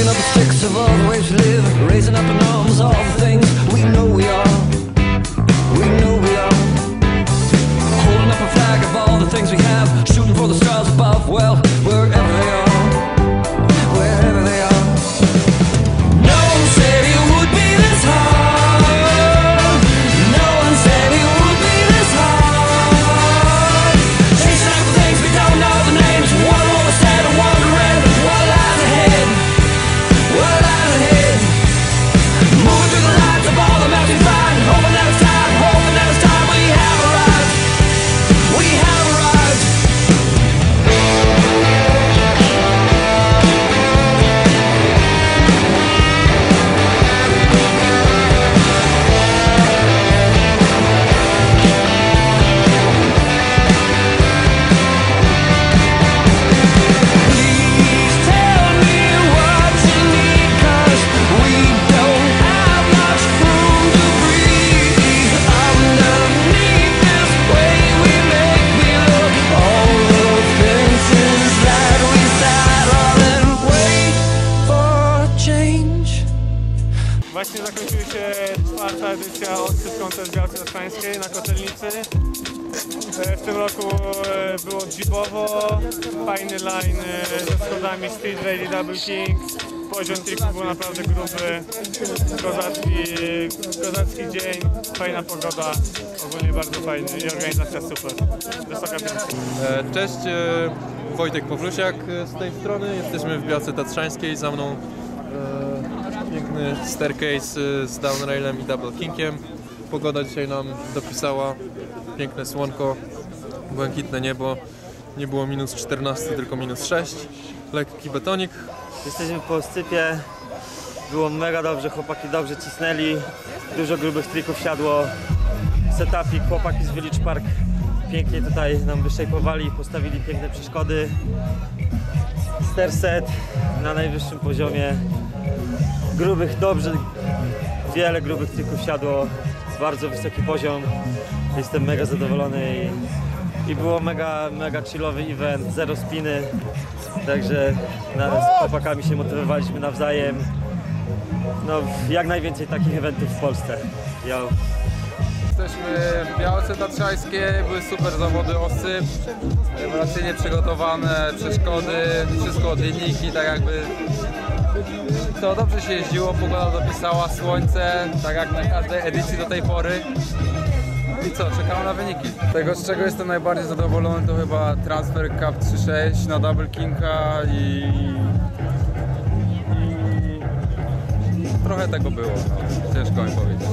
Picking up the sticks of all the ways we live, raising up in arms all Właśnie zakończyła się czwarta edycja Odkryt Koncert Białce Tatrzańskiej na Kotelnicy. E, W tym roku e, było jeepowo, fajny line e, ze schodami Street Rally Double King. Poziom triku był naprawdę gruby, kozacki, kozacki dzień, fajna pogoda, ogólnie bardzo fajny i organizacja super. Wysoka piątka. Cześć, Wojtek Pawlusiak e, z tej strony. Jesteśmy w Białce Tatrzańskiej. Za mną piękny staircase e, z downrailem i double kingiem. Pogoda dzisiaj nam dopisała. Piękne słonko, błękitne niebo. Nie było minus 14, tylko minus 6. Lekki betonik. Jesteśmy po oscypie. Było mega dobrze, chłopaki dobrze cisnęli. Dużo grubych trików siadło. Setupik, chłopaki z Village Park pięknie tutaj nam wyszejpowali, postawili piękne przeszkody. Stair set na najwyższym poziomie. Grubych, dobrze, wiele grubych trików siadło. Bardzo wysoki poziom. Jestem mega zadowolony i, i było mega, mega chillowy event, zero spiny. Także z chłopakami się motywowaliśmy nawzajem. No, jak najwięcej takich eventów w Polsce. Yo. Jesteśmy w Białce Tatrzańskie, były super zawody oscyp, rewelacyjnie przygotowane, przeszkody, wszystko od linijki, tak jakby to dobrze się jeździło, pogoda dopisała, słońce, tak jak na każdej edycji do tej pory. I co, czekamy na wyniki. Tego z czego jestem najbardziej zadowolony to chyba transfer Cup 3.6 na Double Kinga i, i trochę tego było, no. ciężko mi powiedzieć.